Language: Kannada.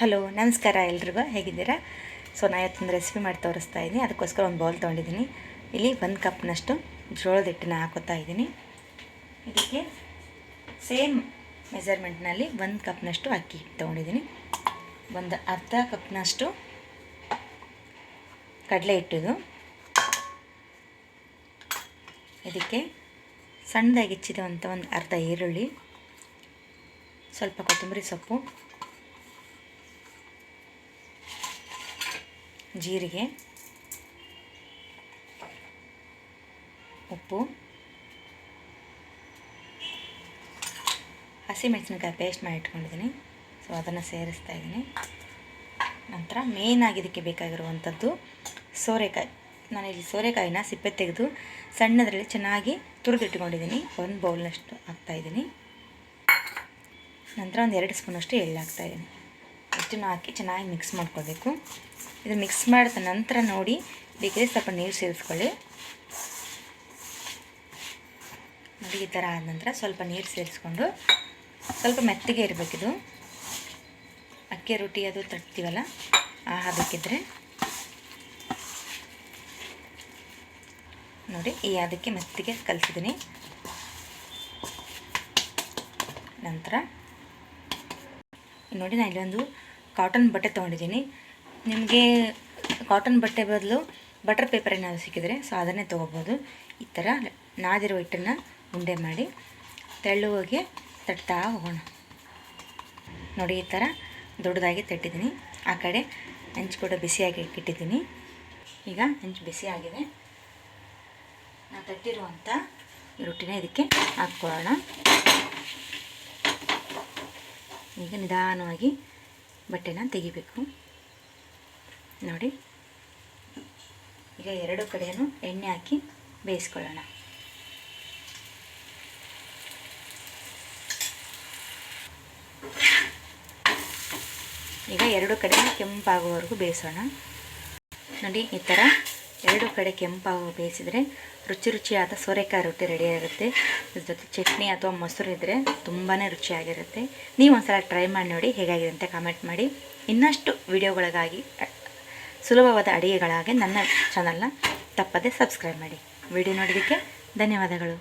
ಹಲೋ, ನಮಸ್ಕಾರ ಎಲ್ರಿಗೂ. ಹೇಗಿದ್ದೀರಾ? ಸೊ, ನಾ ಇವತ್ತೊಂದು ರೆಸಿಪಿ ಮಾಡಿ ತೋರಿಸ್ತಾ ಇದ್ದೀನಿ. ಅದಕ್ಕೋಸ್ಕರ ಒಂದು ಬೌಲ್ ತೊಗೊಂಡಿದ್ದೀನಿ. ಇಲ್ಲಿ ಒಂದು ಕಪ್ನಷ್ಟು ಜೋಳದ ಹಿಟ್ಟನ್ನ ಹಾಕೋತಾ ಇದ್ದೀನಿ. ಇದಕ್ಕೆ ಸೇಮ್ ಮೆಜರ್ಮೆಂಟ್ನಲ್ಲಿ ಒಂದು ಕಪ್ನಷ್ಟು ಅಕ್ಕಿ ಹಿಟ್ಟು ತೊಗೊಂಡಿದ್ದೀನಿ. ಒಂದು ಅರ್ಧ ಕಪ್ನಷ್ಟು ಕಡಲೆ ಹಿಟ್ಟಿದು ಇದಕ್ಕೆ ಸಣ್ಣದಾಗಿ ಹೆಚ್ಚಿದಂಥ ಒಂದು ಅರ್ಧ ಈರುಳ್ಳಿ, ಸ್ವಲ್ಪ ಕೊತ್ತಂಬರಿ ಸೊಪ್ಪು ಜೀರಿಗೆ, ಉಪ್ಪು, ಹಸಿಮೆಣಸಿನಕಾಯಿ ಪೇಸ್ಟ್ ಮಾಡಿ ಇಟ್ಕೊಂಡಿದ್ದೀನಿ. ಸೊ ಅದನ್ನು ಸೇರಿಸ್ತಾ ಇದ್ದೀನಿ. ನಂತರ ಮೇಯ್ನಾಗಿ ಇದಕ್ಕೆ ಬೇಕಾಗಿರುವಂಥದ್ದು ಸೋರೆಕಾಯಿ. ನಾನು ಇಲ್ಲಿ ಸೋರೆಕಾಯಿನ ಸಿಪ್ಪೆ ತೆಗೆದು ಸಣ್ಣದರಲ್ಲಿ ಚೆನ್ನಾಗಿ ತುರಿದಿಟ್ಕೊಂಡಿದ್ದೀನಿ. ಒಂದು ಬೌಲ್ನಷ್ಟು ಹಾಕ್ತಾಯಿದ್ದೀನಿ ನಂತರ ಒಂದು ಎರಡು ಸ್ಪೂನಷ್ಟು ಎಳ್ಳು ಹಾಕ್ತಾಯಿದ್ದೀನಿ ಇಷ್ಟನ್ನು ಹಾಕಿ ಚೆನ್ನಾಗಿ ಮಿಕ್ಸ್ ಮಾಡ್ಕೋಬೇಕು. ಇದು ಮಿಕ್ಸ್ ಮಾಡಿದ ನಂತರ ನೋಡಿ, ಬೇಕಿದ್ರೆ ಸ್ವಲ್ಪ ನೀರು ಸೇರಿಸ್ಕೊಳ್ಳಿ. ನೋಡಿ, ಈ ಥರ ಆದ ನಂತರ ಸ್ವಲ್ಪ ನೀರು ಸೇರಿಸ್ಕೊಂಡು ಸ್ವಲ್ಪ ಮೆತ್ತಗೆ ಇರಬೇಕಿದು ಅಕ್ಕಿ ರೊಟ್ಟಿ ಅದು ತಟ್ತೀವಲ್ಲ, ಆ ಬೇಕಿದ್ರೆ ನೋಡಿ, ಈ ಅದಕ್ಕೆ ಮೆತ್ತಗೆ ಕಲಿಸಿದ್ದೀನಿ. ನಂತರ ನೋಡಿ ನಾನು ಇಲ್ಲೊಂದು ಕಾಟನ್ ಬಟ್ಟೆ ತೊಗೊಂಡಿದ್ದೀನಿ. ನಿಮಗೆ ಕಾಟನ್ ಬಟ್ಟೆ ಬದಲು ಬಟರ್ ಪೇಪರ್ ಏನಾದರೂ ಸಿಕ್ಕಿದರೆ ಸೊ ಅದನ್ನೇ ತೊಗೋಬೋದು. ಈ ಥರ ನಾದಿರೋ ಹಿಟ್ಟನ್ನು ಉಂಡೆ ಮಾಡಿ ತೆಳ್ಳುವಾಗೆ ತಟ್ತಾ ಹೋಗೋಣ. ನೋಡಿ, ಈ ಥರ ದೊಡ್ಡದಾಗಿ ತಟ್ಟಿದ್ದೀನಿ. ಆ ಕಡೆ ಹೆಂಚು ಕೂಡ ಬಿಸಿಯಾಗಿ ಇಟ್ಟಿದ್ದೀನಿ. ಈಗ ಹೆಂಚು ಬಿಸಿಯಾಗಿದೆ ನಾವು ತಟ್ಟಿರುವಂಥ ರೊಟ್ಟಿನ ಇದಕ್ಕೆ ಹಾಕ್ಕೊಳ್ಳೋಣ. ಈಗ ನಿಧಾನವಾಗಿ ಬಟ್ಟೆನ ತೆಗಿಬೇಕು. ನೋಡಿ, ಈಗ ಎರಡು ಕಡೆಯೂ ಎಣ್ಣೆ ಹಾಕಿ ಬೇಯಿಸ್ಕೊಳ್ಳೋಣ. ಈಗ ಎರಡು ಕಡೆ ಕೆಂಪಾಗುವವರೆಗೂ ಬೇಯಿಸೋಣ. ನೋಡಿ, ಈ ಥರ ಎರಡು ಕಡೆ ಕೆಂಪಾಗಿ ಬೇಯಿಸಿದರೆ ರುಚಿ ರುಚಿಯಾದ ಸೋರೆಕಾಯಿ ರೊಟ್ಟಿ ರೆಡಿ ಆಗುತ್ತೆ. ಇದ್ರ ಜೊತೆ ಚಟ್ನಿ ಅಥವಾ ಮೊಸರು ಇದ್ದರೆ ತುಂಬಾ ರುಚಿಯಾಗಿರುತ್ತೆ. ನೀವು ಒಂದ್ಸಲ ಟ್ರೈ ಮಾಡಿ ನೋಡಿ ಹೇಗಾಗಿದೆ ಅಂತ ಕಾಮೆಂಟ್ ಮಾಡಿ. ಇನ್ನಷ್ಟು ವಿಡಿಯೋಗಳಿಗಾಗಿ ಸುಲಭವಾದ ಅಡುಗೆಗಳಾಗಿ ನನ್ನ ಚಾನಲ್ನ ತಪ್ಪದೆ ಸಬ್ಸ್ಕ್ರೈಬ್ ಮಾಡಿ. ವಿಡಿಯೋ ನೋಡಿದ್ದಕ್ಕೆ ಧನ್ಯವಾದಗಳು.